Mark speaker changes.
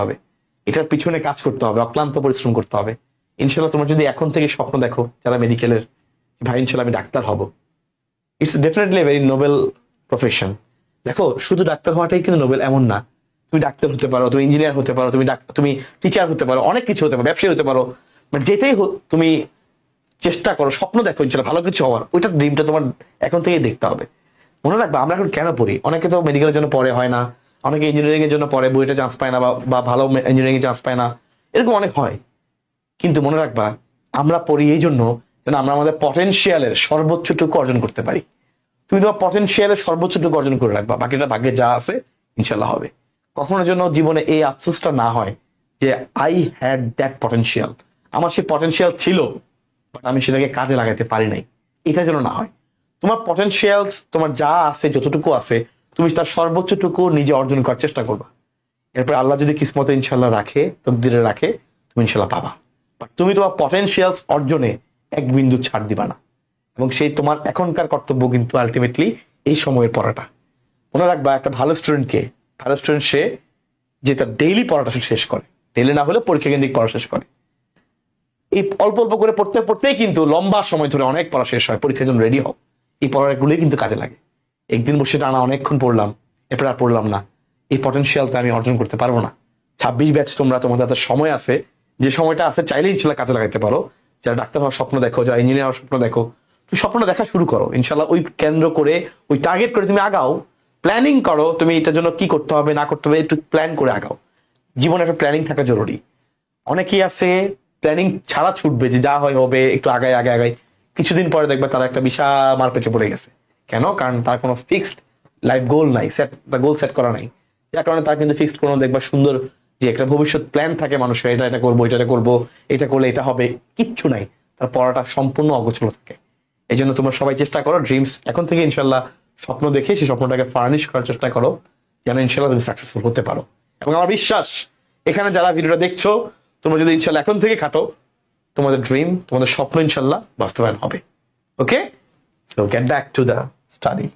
Speaker 1: হবে। এটার পিছনে কাজ করতে হবে, অক্লান্ত পরিশ্রম করতে হবে। ইনশাল্লাহ তোমার যদি এখন থেকে স্বপ্ন দেখো, যারা মেডিকেলের ভাই, ইনশাল্লাহ আমি ডাক্তার হব। It's definitely very noble profession দেখো, শুধু ডাক্তার হওয়াটাই কিন্তু নোবেল এমন না। তুমি ডাক্তার হতে পারো, তুমি ইঞ্জিনিয়ার হতে পারো, তুমি তুমি টিচার হতে পারো, অনেক কিছু হতে পারো, ব্যবসায়ী হতে পারো। মানে যেটাই তুমি চেষ্টা করো, স্বপ্ন দেখো, ইনশাল্লাহ ভালো কিছু হওয়ার। ওইটার ড্রিমটা তোমার এখন থেকেই দেখতে হবে। মনে রাখবে, আমরা এখন কেন পড়ি? অনেকে তো মেডিকেলের জন্য পড়ে, হয় না। অনেকে ইঞ্জিনিয়ারিং এর জন্য পড়ে বইটা চান্স পায় না বা- ভালো ইঞ্জিনিয়ারিং এ চান্স পায় না। এরকম অনেক হয়। কিন্তু মনে রাখবা, আমরা পড়ি এই জন্য যেন আমরা আমাদের পটেনশিয়ালের সর্বোচ্চটুকু অর্জন করতে পারি। তুমি তোমার পটেনশিয়ালের সর্বোচ্চটুকু অর্জন করে রাখবা। বাকিটা ভাগ্যে যা আছে, ইনশাল্লাহ হবে। কখনো যেন জীবনে এই আফসোসটা না হয় যে আই হ্যাড দ্যাট পটেনশিয়াল আমার সেই পটেনশিয়াল ছিল বাট আমি সেটাকে কাজে লাগাতে পারি নাই। এটা যেন না হয়। তোমার পটেনশিয়ালস তোমার যা আছে, যতটুকু আছে তুমি তার সর্বোচ্চটুকু নিজে অর্জন করার চেষ্টা করবা। এরপর আল্লাহ যদি কিসমতে ইনশাল্লাহ রাখে, তকদিরে রাখে, তুমি ইনশাল্লাহ পাবা। বাট তুমি তোমার পটেনশিয়ালস অর্জনে এক বিন্দু ছাড় দিবা না। এবং সেই তোমার এখনকার কর্তব্য কিন্তু আলটিমেটলি এই সময়ের পড়াটা। মনে রাখবা, একটা ভালো স্টুডেন্টকে ভালো স্টুডেন্ট সে যে তার ডেইলি পড়াটা শেষ করে। ডেইলি না হলে পরীক্ষা কেন্দ্রিক পড়া শেষ করে। এই অল্প অল্প করে পড়তে পড়তেই কিন্তু লম্বা সময় ধরে অনেক পড়া শেষ হয়। পরীক্ষার জন্য রেডি হও। এই পড়াগুলোই কিন্তু কাজে লাগে। একদিন বসে টানা অনেকক্ষণ পড়লাম, এরপর আর পড়লাম না। এই পটেনশিয়ালটা আমি অর্জন করতে পারব না। ছাব্বিশ ব্যাচ তোমরা, তোমাদের হাতে সময় আছে। যে সময়টা আছে, চাইলেই ইনশাল্লাহ কাজে লাগাতে পারো। যারা ডাক্তার হওয়ার স্বপ্ন দেখো, যারা ইঞ্জিনিয়ার হওয়ার স্বপ্ন দেখো তুমি স্বপ্নটা দেখা শুরু করো। ইনশাল্লাহ ওই কেন্দ্র করে, ওই টার্গেট করে তুমি আগাও। প্ল্যানিং করো, তুমি এটার জন্য কি করতে হবে, না করতে হবে, একটু প্ল্যান করে আগাও। জীবনে একটা প্ল্যানিং থাকা জরুরি। অনেকেই আছে প্ল্যানিং ছাড়া ছুটবে যে যা হয় হবে, একটু আগায় আগে আগায়। কিছুদিন পরে দেখবে তারা একটা বিশাল মার পেছে পড়ে গেছে। কেন? কারণ তার কোনো ফিক্সড লাইফ গোল নাই সেট দ্য গোল সেট করা নাই। যার কারণে তার কিন্তু ফিক্সড কোনো দেখবা সুন্দর যে একটা ভবিষ্যৎ প্ল্যান থাকে মানুষের, এটা এটা করব এটা করব, এটা করলে এটা হবে, কিচ্ছু নাই। তার পড়াটা সম্পূর্ণ অগোছল থাকে। এই জন্য তোমরা সবাই চেষ্টা করো ড্রিমস এখন থেকে ইনশাল্লাহ স্বপ্ন দেখে সেই স্বপ্নটাকে ফার্নিশ করার চেষ্টা করো, যেন ইনশাল্লাহ তুমি সাকসেসফুল হতে পারো। এবং আমার বিশ্বাস, এখানে যারা ভিডিওটা দেখছ, তোমরা যদি ইনশাল্লাহ এখন থেকে খাটো, তোমাদের ড্রিম তোমাদের স্বপ্ন ইনশাল্লাহ বাস্তবায়ন হবে। Okay so get back to the study.